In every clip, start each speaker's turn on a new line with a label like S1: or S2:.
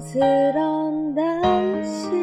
S1: 사랑스런 당신.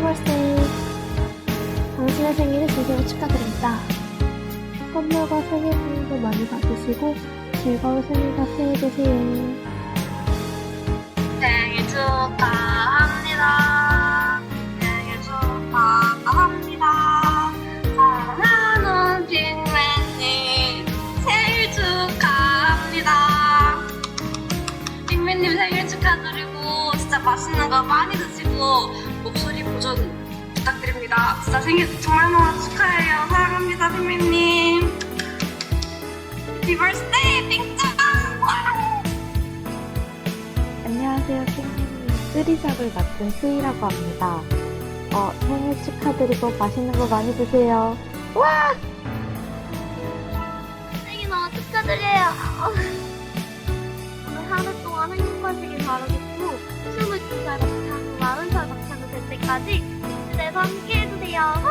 S1: 해피 버스데이 당신의 생일을 진심으로 축하드립니다 선물과 생일 선물도 많이 받으시고 즐거운 생일 파티 되세요
S2: 생일 축하합니다. 생일 축하합니다. 사랑하는 빅맨님 생일 축하합니다. 빅맨님 생일 축하드리고 진짜 맛있는 거 많이 드시고 보존 부탁드립니다. 진짜 생일 정말 너무 축하해요. 사랑합니다, 빅맨님. 해피 버스데이 빅짱!
S1: 안녕하세요, 핑크님. 쓰리샵을 맡은 스이라고 합니다. 어, 생일 축하드리고 맛있는 거 많이 드세요. 와!
S2: 생일 너무 축하드려요. 때까지 집에서 함께 해주세요.